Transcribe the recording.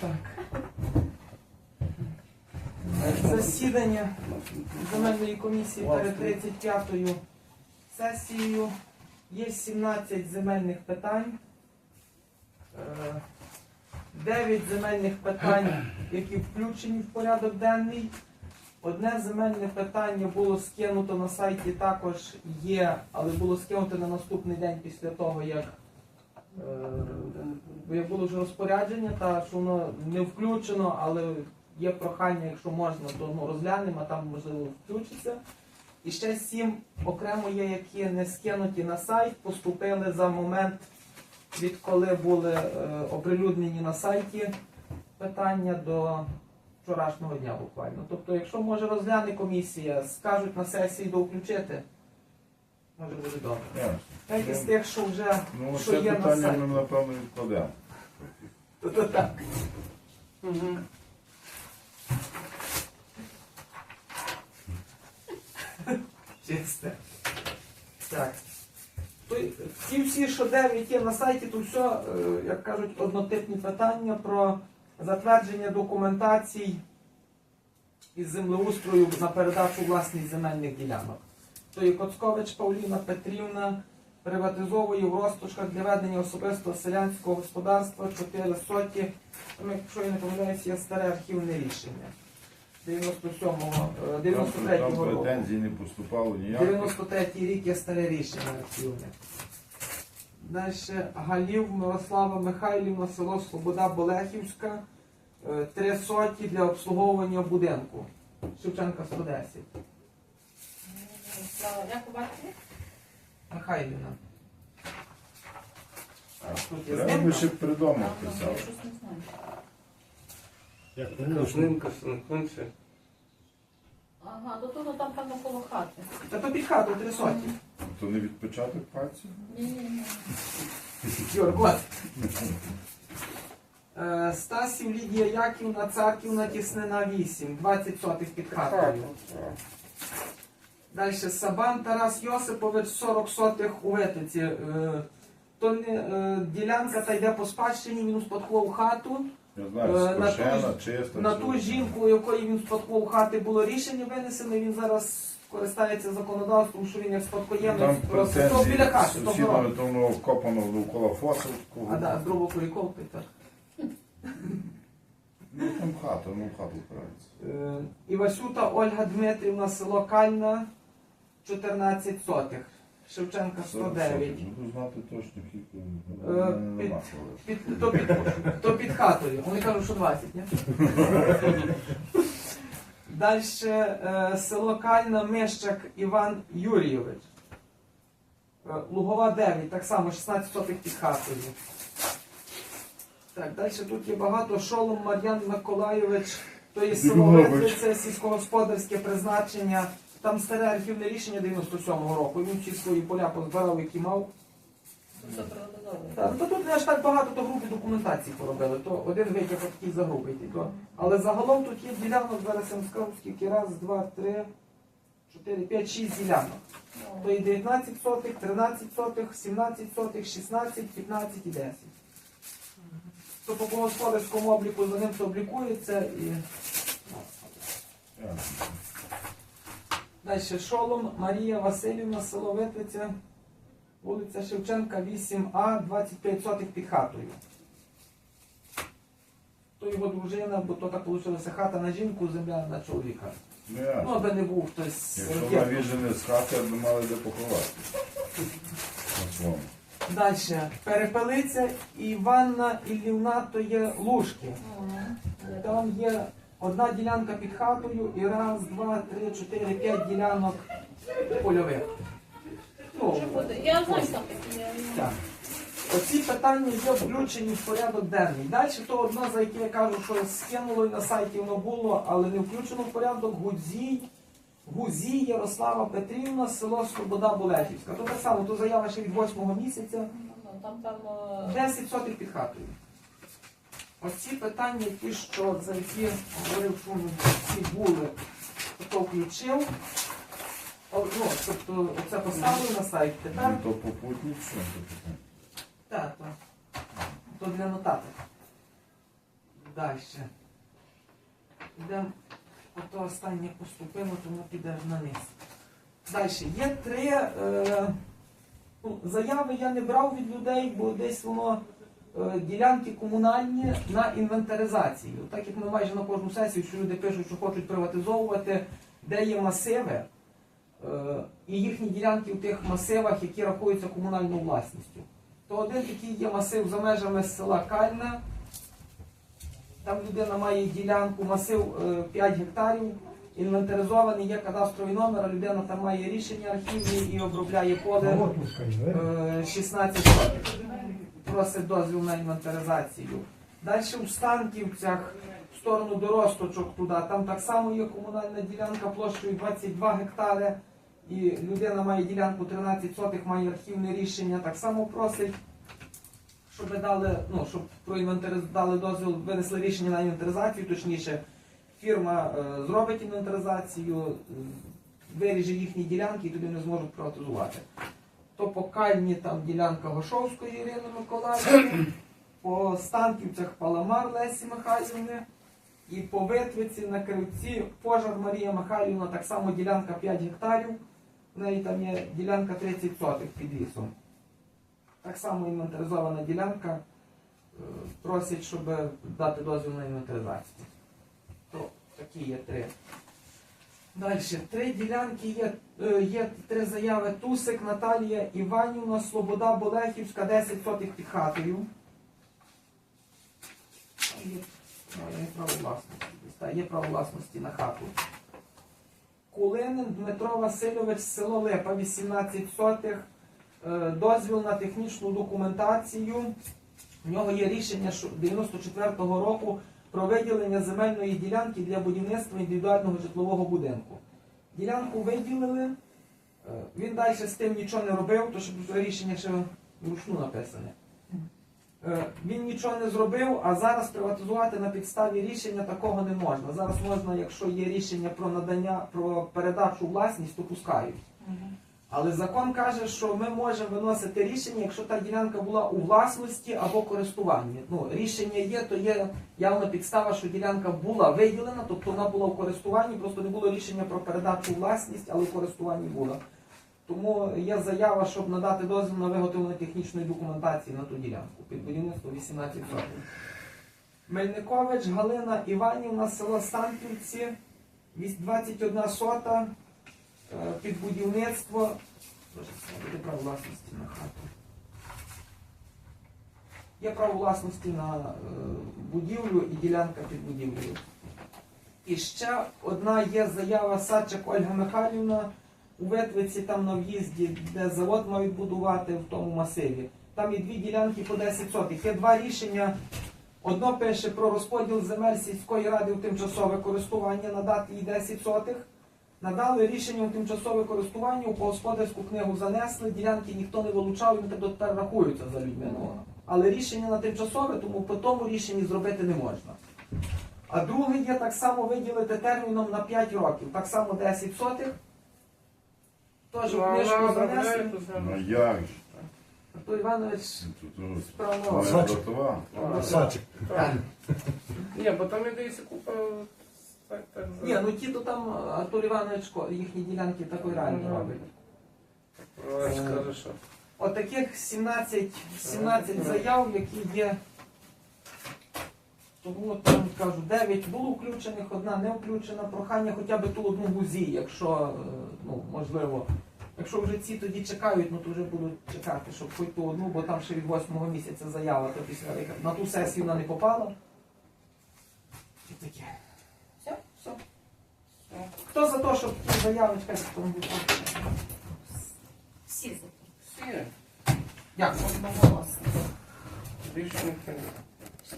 Так. Засідання земельної комісії перед 35-ю сесією. Є 17 земельних питань. Е, 9 земельних питань, які включені в порядок денний. Одне земельне питання було скинуто на сайті, також є, але було скинуто на наступний день після того, як Е, як було вже розпорядження, та що воно не включено, але є прохання, якщо можна, то ну, розглянемо, а там можливо включиться. І ще сім окремо є, які не скинуті на сайт, поступили за момент, відколи були е, оприлюднені на сайті питання до вчорашнього дня буквально. Тобто, якщо може розгляне комісія, скажуть на сесії до включити, може буде добре. Так із тих, що вже Ну, що це є на питання сайті. ми, напевно, відкладемо. То, то так. Угу. Чисте. Так. То, й- ті всі, що 9 є на сайті, то все, е, як кажуть, однотипні питання про затвердження документацій із землеустрою на передачу власних земельних ділянок. То є Коцкович Павліна Петрівна приватизовує в розточках для ведення особистого селянського господарства 4 соті. Якщо я не помиляюся, є старе архівне рішення 97-го, е, 93-го року. претензій не поступало ніяких. 93-й рік є старе рішення архівне. Далі Галів Мирослава Михайлівна, село Слобода Болехівська, е, три соті для обслуговування будинку. Шевченка 110. Як у батькові? Михайлівна. А, Треба би ще придома Там, я писав. щось не знаю. Як Кожнинка, Санконце. Ага, до того там певно коло хати. Та то під хату три соті. То не відпечаток пальців? Ні-ні-ні. Юр, от. Е, Стасів Лідія Яківна, Царківна, Тіснина 8, 20 сотих під хатою. Далі Сабан Тарас Йосипович, 40 сотих у Витиці. Е, То не, е, ділянка та йде по спадщині, він успадкував хату. Я знаю, Е, на ту- чиста. На ту жінку, у якої він спадкував хати, було рішення винесене, він зараз користається законодавством, що він як спадкоємець просто біля хати, сусідами, город. то воно вкопано довкола фосилку. А да, з другого коріковки, так. Ну там хата, ну хату впирається. Е, Івасюта Ольга Дмитрівна, село Кальна, 14 сотих. Шевченка 109. Буду знати точно. Е, під-. Під, то, під, то під хатою. Вони кажуть, що 20, ні? Далі е, село Кальна, Мищак Іван Юрійович. Е, Лугова 9, так само 16 сотих під хатою. Так, далі тут є багато. Шолом Мар'ян Миколайович, то є село Дімович. Сільськогосподарське призначення. Там старе архівне рішення 97-го року. Він всі свої поля позбирав, які мав. Так, то тут не аж так багато то групи документації поробили, то один витяг такий за групи йти. То. Але загалом тут є ділянок, зараз я вам скажу, скільки раз, два, три, чотири, п'ять, шість ділянок. То і 19 сотих, 13 сотих, 17 сотих, 16, 15 і 10. То по господарському обліку за ним то облікується і. Далі Шолом Марія Васильівна, село Витвиця, вулиця Шевченка, 8А, 25 сотих під хатою. То його дружина, бо то так вийшла хата на жінку, земля на чоловіка. Ну Ну, ясно. аби не був хтось. Якщо є. навіжене з хати, аби мали де поховати. Далі. Перепелиця Іванна Іллівна, то є лужки. Там є одна ділянка під хатою і раз, два, три, чотири, п'ять ділянок польових. Ну, Я знаю, там такі. Так. Оці питання є включені в порядок денний. Далі то одна, за яке я кажу, що скинуло і на сайті воно було, але не включено в порядок Гудзій, Гузій Ярослава Петрівна, село Слобода Болехівська. То так само, то заява ще від 8 місяця, Ну, Там певно. 10 сотих під хатою. Оці питання, ті, що за які говорив, що вони всі були, то включив. О, Ну, тобто це поставили на сайт. Тепер Ну, то попутник, що то? Так, так. То для нотаток. далі. Йдемо, ото останнє поступило, тому піде на низ. Далі. Є три е, ну, заяви я не брав від людей, бо десь воно ділянки комунальні на інвентаризацію. Так як ми майже на кожну сесію, що люди пишуть, що хочуть приватизовувати, де є масиви, е, і їхні ділянки в тих масивах, які рахуються комунальною власністю. То один такий є масив за межами села Кальне. Там людина має ділянку, масив е, 5 гектарів, інвентаризований, є кадастровий номер, а людина там має рішення архівні і обробляє поле е, 16 років. Просить дозвіл на інвентаризацію. Далі у Станківцях, в сторону доросточок туди, там так само є комунальна ділянка площею 22 гектари. І людина має ділянку 13 сотих, має архівне рішення, так само просить, щоб дали, ну, щоб дали дозвіл, винесли рішення на інвентаризацію, точніше, фірма е, зробить інвентаризацію, виріже їхні ділянки і тоді вони зможуть приватизувати. То по Кальні там ділянка Гошовської Ірини Миколаївни, по Станківцях Паламар Лесі Михайлівни, і по Витвиці на Кривці Пожар Марія Михайлівна, так само ділянка 5 гектарів. В неї там є ділянка 30 сотих під лісом. Так само інвентаризована ділянка. Е, Просять, щоб дати дозвіл на інвентаризацію. То такі є три. Далі, три ділянки є, е, є три заяви. Тусик, Наталія Іванівна, Слобода Болехівська, 10 сотих під хатою. Є, є право власності. Є право власності на хату. Кулинин Дмитро Васильович, село Липа, 18 сотих. Е, Дозвіл на технічну документацію. В нього є рішення що 94-го року про виділення земельної ділянки для будівництва індивідуального житлового будинку. Ділянку виділили. е, Він далі з тим нічого не робив, тому що рішення ще вручну написане. Е, Він нічого не зробив, а зараз приватизувати на підставі рішення такого не можна. Зараз можна, якщо є рішення про надання, про передачу власність, то пускають. Але закон каже, що ми можемо виносити рішення, якщо та ділянка була у власності або користуванні. Ну, рішення є, то є явна підстава, що ділянка була виділена, тобто вона була у користуванні, просто не було рішення про передачу власність, але в користуванні була. Тому є заява, щоб надати дозвіл на виготовлення технічної документації на ту ділянку під будівництво 18 сотень. Мельникович Галина Іванівна, село Станківці, 21 сота під будівництво. Буде право власності на хату. Є право власності на е, будівлю і ділянка під будівлею. І ще одна є заява Садчик Ольга Михайлівна у Ветвиці, там на в'їзді, де завод мають будувати в тому масиві. Там є дві ділянки по 10 сотих. Є два рішення. Одно пише про розподіл земель сільської ради в тимчасове користування, надати їй 10 сотих. Надали рішення у тимчасове користування, у господарську книгу занесли, ділянки ніхто не вилучав, і вони тепер рахуються за людьми. Ну, Але рішення на тимчасове, тому по тому рішенні зробити не можна. А друге є так само виділити терміном на 5 років, так само 10 сотих. Теж у книжку занесли. Ну як ж? Артур Іванович тут справно. Сачик. Ні, бо там ідеться купа. Так, так, Ні, ну ті то там Артур Іванович їхні ділянки такої реально Ну, робить. Олег скаже, що. Отаких 17, 17 заяв, які є. Тому там кажу, 9 було включених, одна не включена. Прохання хоча б ту одну гузі, якщо е, ну, можливо. Якщо вже ці тоді чекають, ну то вже будуть чекати, щоб хоч ту одну, бо там ще від 8 місяця заява, то після на ту сесію вона не попала. І таке. Все? Все. Хто за те, щоб заявочка хто? Всі за Всі. Дякую. одноголосно. Не. Все.